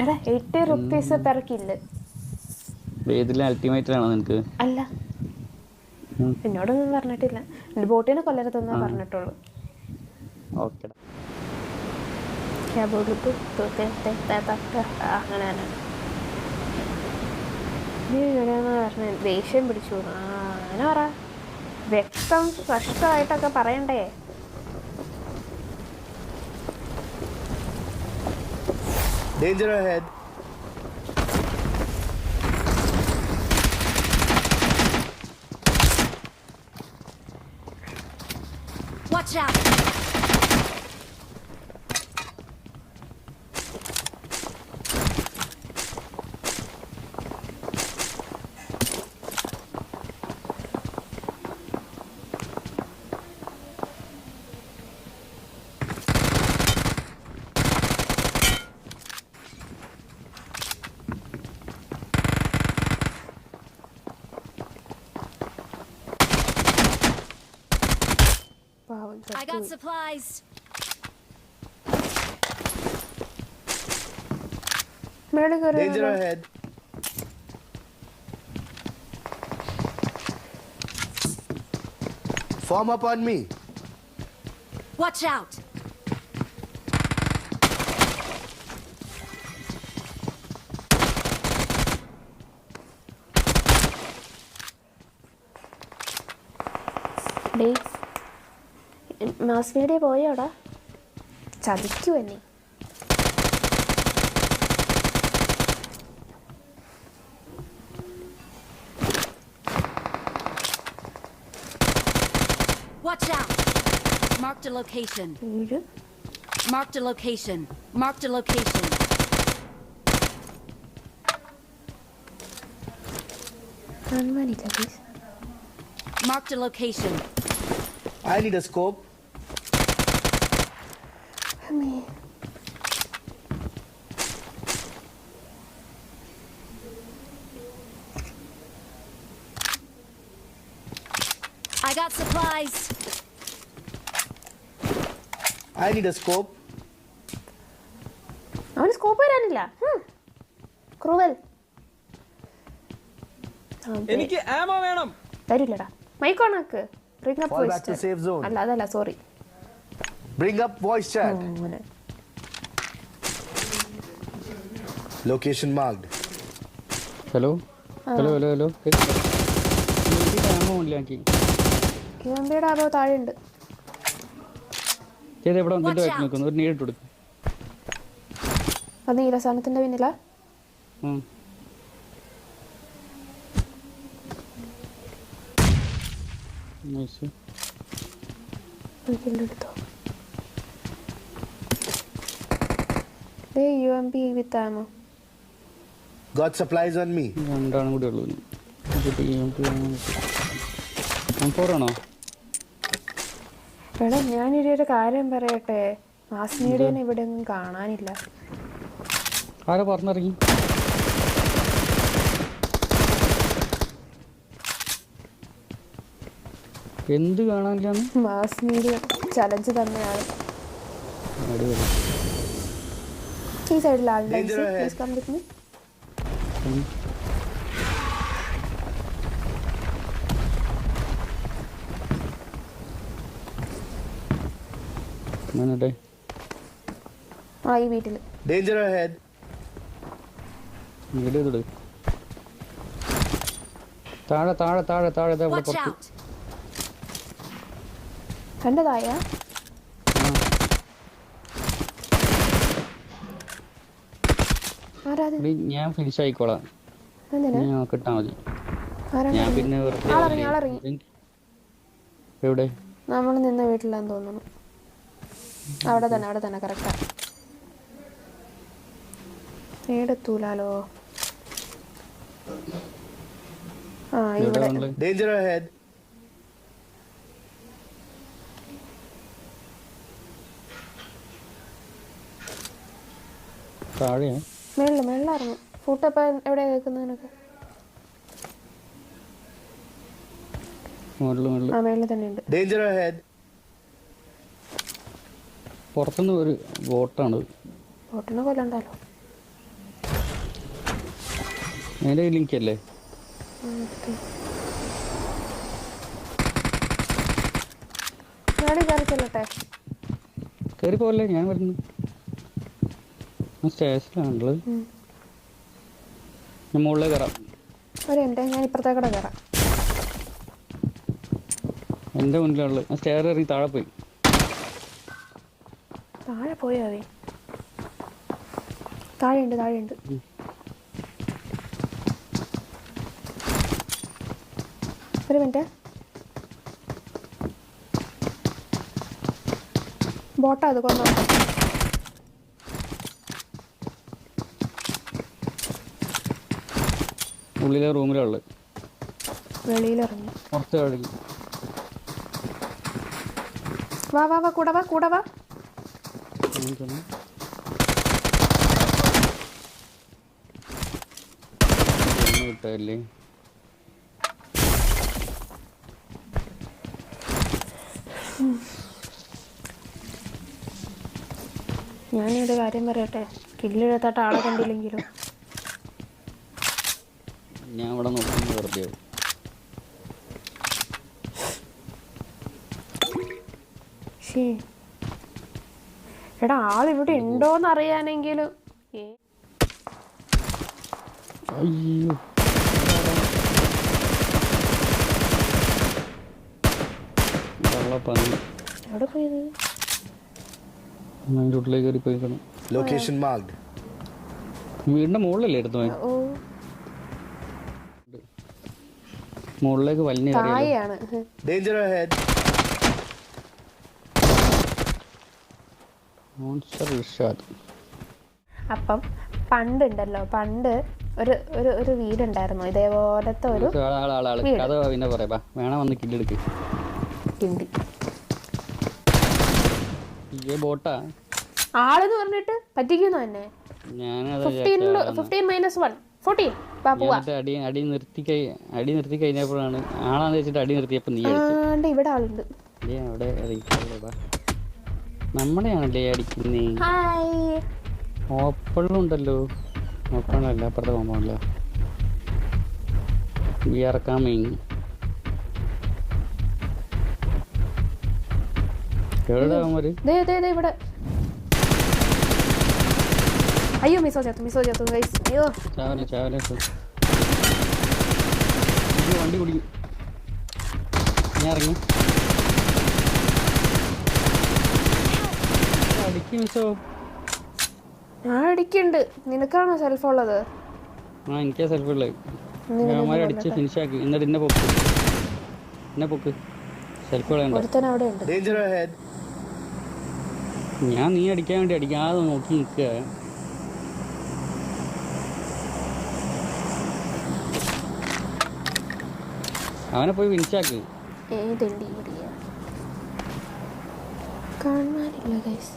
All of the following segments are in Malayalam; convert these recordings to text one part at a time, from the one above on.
എടാ eighty rupees per kill ultimate ആണോ നിനക്ക്? അല്ല. എന്നോടൊന്നും പറഞ്ഞിട്ടില്ല. ബോട്ടിനെ കൊല്ലരുതെന്നാ പറഞ്ഞിട്ടുള്ളൂ. ഓക്കെ. നീ പറഞ്ഞ? ദേഷ്യം പിടിച്ചു. ആ അങ്ങനെ പറ. വ്യക്തം സ്പഷ്ടമായിട്ടൊക്കെ പറയണ്ടേ? Danger ahead. Watch out! supplies. Danger ahead. Form up on me. Watch out. Dates. Mass media പോയോടാ ചതിക്കൂ എന്നെ Watch out! Marked a location. വീട് Marked a location. Marked a location. കാണുവാനില്ല please Marked a location. I need a scope. അമ്മേ I got supplies. I need a scope. അവന് സ്കോപ്പ് വരാനില്ല. ക്രൂവൽ. എനിക്ക് ആമോ വേണം. തരില്ലടാ. Mic on up Fall back to safe zone. അല്ല അതല്ല sorry Bring up voice chat. അങ്ങനെ Location marked. Hello hello hello hello ആക്കി കിളമ്പിയുടെ അതോ താഴെ ഉണ്ട് ചെയ്ത് എവിടെ Watch വന്നിട്ട്. വെച്ച് നോക്കുന്നു ഒരു നീടിട്ട് കൊടുക്കും അത് നീലസാനത്തിന്റെ പിന്നിലാ ഉം. Nice. എടുത്തോ ദേ U M P with ammo Got supplies on me. രണ്ടാളും കൂടി ഉള്ളൂ ഫോറാണോ എടാ ഞാനിവിടെ ഒരു കാര്യം പറയട്ടെ. മാസ് ഇവിടെ ഒന്നും കാണാനില്ല. ആരാ പറഞ്ഞിറങ്ങി? എന്ത് കാണാനില്ലാന്ന്? മാസ് ചലഞ്ച് തന്നെയാണ്. അടിപൊളി. ഈ സൈഡിൽ ആളുണ്ട് Danger ahead. Please come with me. ഞാനട്ടെ ആ ഈ വീട്ടിൽ Danger ahead. ഇവിടെ ഇതോട് താഴെ താഴെ താഴെ താഴെ! കണ്ടതായ എടി, ഞാൻ ഫിനിഷ് ആയിക്കോളാം. ഞാൻ കിട്ടാ മതി. ഞാൻ പിന്നെ. എവിടെ? നമ്മൾ നിന്ന വീട്ടിലാന്ന് തോന്നുന്നു. അവിടെ തന്നെ അവിടെ തന്നെ കറക്റ്റാ ഏടെത്തൂലാലോ? ആ ഇവിടെ. Danger head ahead. താഴെയാ മേളിൽ മേളിലിറങ്ങി. ഫുട്ടപ്പ എവിടെ കേൾക്കുന്നത് നിനക്ക്? മുകളിൽ മുകളിൽ ആ മേളിൽ തന്നെ ഉണ്ട്. ഡേഞ്ചർ ഹെഡ് പുറത്തുനിന്ന് ഒരു ബോട്ടാണ്. ബോട്ടിനെ കൊല്ലണ്ടല്ലോ അതിന്റെ ലിങ്ക് അല്ലേ? ഞാനീ കയറി ചെല്ലട്ടെ കയറി പോവല്ലേ ഞാൻ വരുന്നു. ഞാൻ മുകളിലേക്ക് കയറാം. ഒരു എന്റെ ഞാൻ കയറാം. എന്റെ മുന്നിലുള്ളത് ഞാൻ സ്റ്റെയർ ഇറങ്ങി താഴെ പോയി. താഴെ പോയോ അവൻ താഴെയുണ്ട് താഴെയുണ്ട്. ഒരു മിനിറ്റ്. ബോട്ടാ അത് കൊന്നോ ഉള്ളിലെ റൂമിലുള്ളത് വെളിയിലിറങ്ങി. പുറത്ത് കഴുകി വാ വാ വാ കൂടെ വാ കൂടെ വാ. കിട്ടല്ലേ ഞാനൊരു കാര്യം പറയട്ടെ? കില്ലെഴുത്താട്ട് ആളെ കണ്ടില്ലെങ്കിലും? ഞാൻ ഇവിടെ നോക്കുന്നത് വെറുതെ. എടാ ആളിവിടെ ഉണ്ടോന്ന് അറിയാനെങ്കിലും അയ്യോ. വീടിന്റെ എവിടെ പോയത് ഞാൻ അതിന്റെ ഉള്ളിലേക്ക് കയറി പോയിക്കണം Location marked. വീടിന്റെ മുകളിലല്ലേ എടുത്തു പോയി ഓ മുകളിലേക്ക് വലിഞ്ഞു താഴെയാണ്. മോൺസ്റ്റർ ഇർഷാദ് അപ്പം പണ്ടുണ്ടല്ലോ പണ്ട് ഒരു ഒരു ഒരു വീടുണ്ടായിരുന്നു. ഇതേപോലത്തെ ഒരു. കഥ പിന്നെ പറയാ ബാ. വേണം വന്ന് കില്ലെടുക്ക് ബോട്ടാ. ആളെന്ന് പറഞ്ഞിട്ട് പറ്റിക്കുന്നു തന്നെ ഫിഫ്റ്റീൻ മൈനസ് വൺ ഫോർട്ടീൻ അടി നിർത്തി അടി നിർത്തി കഴിഞ്ഞപ്പോഴാണ് ആളാന്ന് വെച്ചിട്ട് അടി നിർത്തിയപ്പോ നീ ഇവിടെ ആളുണ്ട്. അവിടെ നമ്മളെയാണല്ലേ അടിക്കുന്നേ? ഓപ്പണിലുണ്ടല്ലോ ഓപ്പണല്ല അപ്പുറത്തെ കോമ്പൗണ്ടില്ല വി ആർ കമ്മിങ് എവിടെ ഇവിടെ. അയ്യോ മിസോ ചേർത്തു മിസോ ചേർത്തു ഗൈസ് അയ്യോ ചാവല ചാവല വണ്ടി കുടിക്കും ഞാൻ ഇറങ്ങി അടിക്ക് മിസ്സോ ഞാൻ അടിക്കുന്നുണ്ട് നിനക്കാണോ സെൽഫ് ഉള്ളത്? ആ എനിക്കാ സെൽഫ് ഉള്ളത്. അവന്മാരെ അടിച്ച് ഫിനിഷ് ആക്കി. എന്നിട്ട് എന്നെ പൊക്ക്. എന്നെ പൊക്ക്. സെൽഫ് കളയണ്ട ഒരുത്തൻ അവിടെ ഉണ്ട്. Danger ahead. ഞാൻ നീ അടിക്കാൻ വേണ്ടി അടിക്കാതെ നോക്കി നിൽക്കുക അവനെ പോയി വിളിച്ചാക്ക് ഏതെണ്ടി ഇവിടെയാ? കാണാനില്ല ഗൈസ്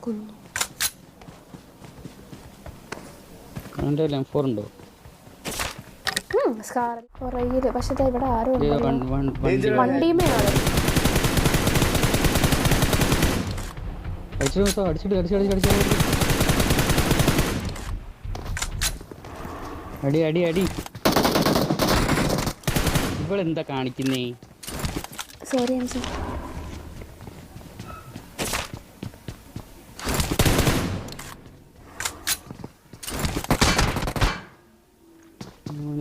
കുഞ്ഞു. അവന്റെ എം ഫോർ ഉണ്ടോ? സ്കാർ പുറകിൽ പക്ഷെ ഇവിടെ ആരും ഇത് ഉണ്ടല്ലോ. വൺ- വൺ- വണ്ടി Danger ahead. വണ്ടിയുമേ ആൾ അടിച്ചിട്ട് മിസ്സോ അടിച്ചിട്ട് അടിച്ച് അടിച്ച് അടിച്ച് അടിച്ച്. അടി അടി അടി. ഇവളെന്താ കാണിക്കുന്നേ? സോറി അൻസി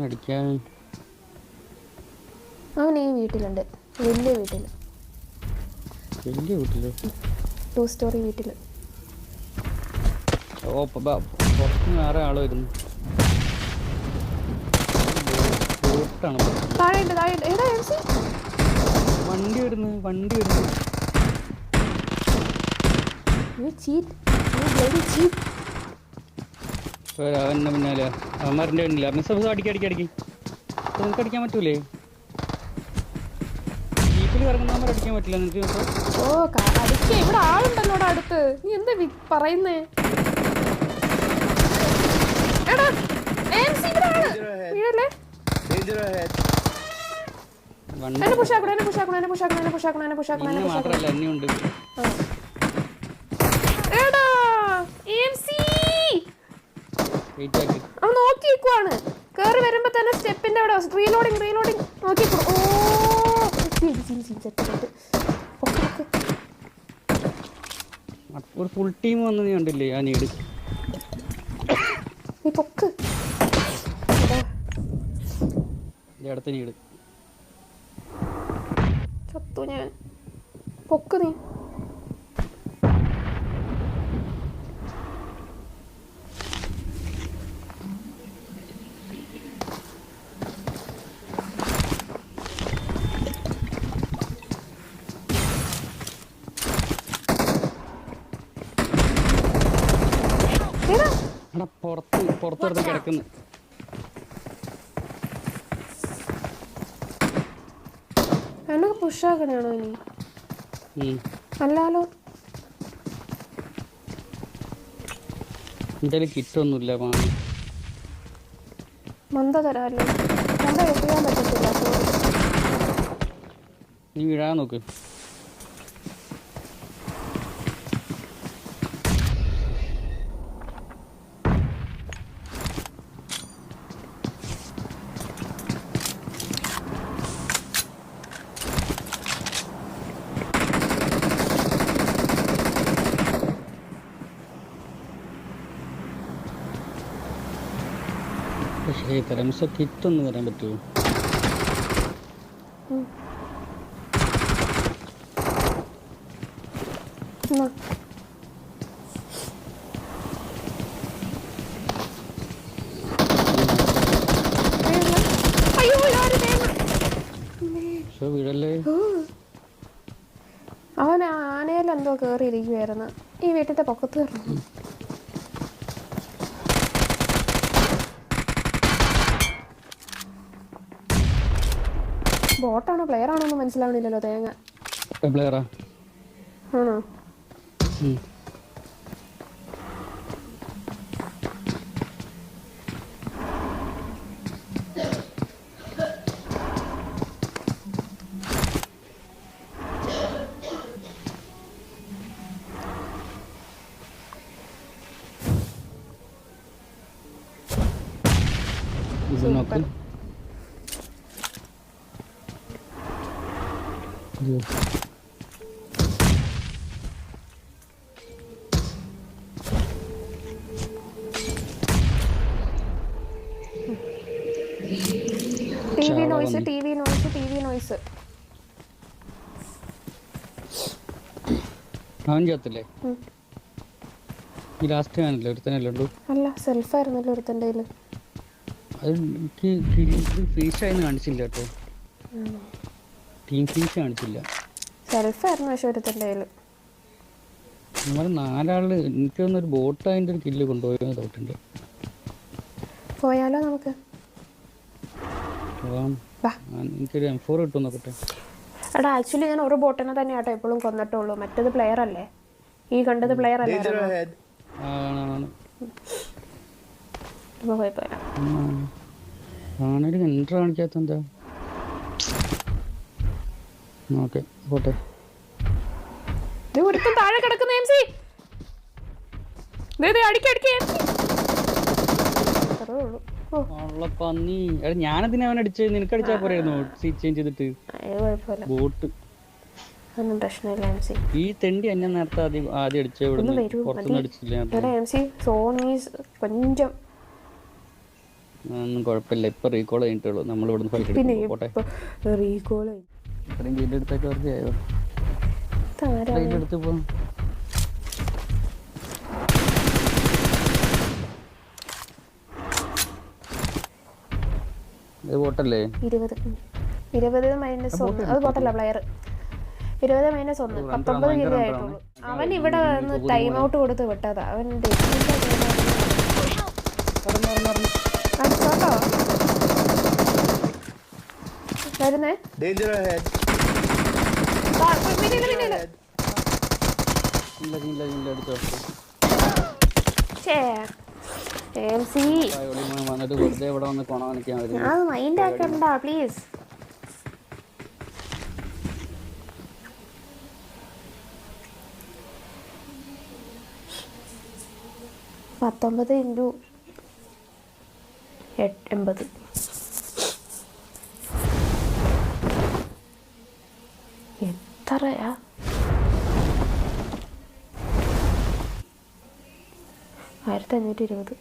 അടിക്കാൻ. അവൻ ഈ വീട്ടിലുണ്ട്. വലിയ വീട്ടിൽ വലിയ വീട്ടിൽ? ടു സ്റ്റോറി വീട്ടിൽ ഓ പുറത്തുനിന്ന് വേറെ ആൾ വരുന്നു. ബോട്ടാണ് പുറത്ത്. താഴെയുണ്ട് താഴെയുണ്ട്. എടാ അൻസി വണ്ടി വരുന്നു വണ്ടി വരുന്നു you cheat you bloody cheat അവന്റെ പിന്നാലെ. അവന്മാരുടെ പിന്നില്ല മിസ് മിസ് അടിക്കി അടിക്കി അടിക്കി. നിങ്ങൾക്ക് അടിക്കാൻ പറ്റൂലേ? ജീപ്പിൽ ഇറങ്ങുന്നവന്മാർ അടിക്കാൻ പറ്റില്ല നിനക്ക് ഓ അടിക്ക. ഇവിടെ ആളുണ്ടല്ലോ അടുത്ത്. നീ എന്താ പറയുന്നേ? എടാ AMC ഇവിടെ ആണ്. വീഴല്ലേ? ഡേഞ്ചർ ഹെഡ് എന്നെ പുഷ് ആക്കണം എന്നെ പുഷ് ആക്കണം എന്നെ പുഷ് ആക്കണം എന്നെ പുഷ് ആക്കണം എന്നെ പുഷ് ആക്കണം എന്നെ പുഷ് മാത്രമല്ല എന്നെ ഉണ്ട്. എടാ എംസി വെയിറ്റ് ആക്കി ആ നോക്കിയേക്കുവാണ് കേറി വരുമ്പോ തന്നെ സ്റ്റെപ്പിന്റെ അവിടെ റീലോഡിങ് റീലോഡിങ് ഫുൾ ടീം വന്ന് കണ്ടില്ലേ ആ നീട് എന്റെ അടുത്ത നീട് ചത്തു ഞാൻ. പൊക്ക് നീ. പുറത്ത് പുറത്തെടുത്ത് കിടക്കുന്നു. എന്നൊക്കെ പുഷാക്കണയാണോ ഇനി. അല്ലാലോ. എന്തായാലും കിട്ടൊന്നുമില്ല മന്ത തരാമല്ലോ മന്ദ എത്തിയാൻ പറ്റത്തില്ല. നീ വീഴാൻ നോക്ക്. പക്ഷേ കരംസ കിറ്റൊന്ന് വരാൻ പറ്റുമോ വീഴല്ലേ അവൻ ആനയിൽ എന്തോ കയറിയിരിക്കുവായിരുന്നു ഈ വീട്ടിന്റെ പൊക്കത്ത് കയറുന്നു ബോട്ടാണോ? പ്ലെയർ ആണോ എന്ന് മനസ്സിലാവണില്ലല്ലോ തേങ്ങ. പ്ലെയറാ ആണോ? ഇത് നോക്ക്. അയ്യോ. T V noise. T V noise T V noise അവൻ ചത്തില്ലേ ഈ ലാസ്റ്റ് കാണില്ലേ ഒരുത്തനല്ലേ ഉള്ളൂ അല്ല സെൽഫായിരുന്നല്ലോ ഒരുത്തന്റെ കയ്യിൽ അത് എനിക്ക് ഫീഷായെന്ന് കാണിച്ചില്ല കേട്ടോ ടീം ഫിനിഷ് കാണിച്ചില്ല. സെൽഫായിരുന്നു പക്ഷെ ഒരുത്തന്റെ കയ്യിൽ നമ്മൾ നാലാൾ എനിക്ക് തോന്നുന്നു ഒരു ബോട്ട് അതിന്റെ ഒരു കില്ല് കൊണ്ടുപോയെന്ന് ഡൗട്ടുണ്ട് പോയാലോ നമുക്ക്? വാ. ഞാൻ- എനിക്കൊരു എം ഫോർ കിട്ടും നോക്കട്ടെ എടാ ആക്ച്വലി ഞാൻ ഒരു ബോട്ടിനെ തന്നെ ആട്ടോ എപ്പോഴും കൊന്നിട്ടുള്ളൂ. മറ്റേത് പ്ലെയർ അല്ലേ? ഈ കണ്ടത് പ്ലെയർ അല്ലേ ഇപ്പൊ കുഴപ്പമില്ല ആണൊരു എൻട്ര കാണിക്കാത്ത എന്താ ഓക്കെ പോട്ടെ. ഇത് ഒരുത്തൻ താഴെ കിടക്കുന്ന എം സി. ദേ അടിക്കി എംസി ഓ. ഉള്ള പന്നി. എടാ ഞാനതിനെ അവൻ അടിച്ച്? നിനക്ക് അടിച്ചാൽ പോരായിരുന്നു സീറ്റ് ചേഞ്ച് ചെയ്തിട്ട്. ബോട്ട്. ഒന്നും പ്രശ്നമില്ല എം സി. ഈ തെണ്ടി എന്നെ നേരത്തെ ആദ്യം ആദ്യം അടിച്ച പുറത്തുനിന്ന് അടിച്ചില്ല ഞാൻ. എടാ എം സി സോണീസ് കൊഞ്ചം. ഒന്നും കുഴപ്പമില്ല. ഇപ്പൊ റീകോൾ കഴിഞ്ഞിട്ടുള്ളൂ നമ്മൾ ഇവിടുന്ന് ഫൈറ്റ് പോട്ടെ. ഇപ്പൊ റീകോൾ ഇത്രയും ഗെയിം എടുത്തൊക്കെ വെറുതെ ആയോ? താരാ പോകും ഇത് ഇരുപത്. ഇരുപത് മൈനസ് ഒന്ന്. അത് പ്ലെയർ ഇരുപത് മൈനസ് ഒന്ന്. രണ്ടര പത്തൊമ്പത് ഭയങ്കര കിലോ ആയിട്ടുള്ളൂ. അവൻ ഇവിടെ വന്ന് ടൈം ഔട്ട് കൊടുത്ത് വിട്ടതാ. അവൻ അടിച്ചോട്ടോ വരുന്നേ. പ്ലീസ് പത്തൊമ്പത് ഇന്റു എട്ട് എൺപത്. എത്രയാ ആയിരത്തി അഞ്ഞൂറ്റി ഇരുപത്.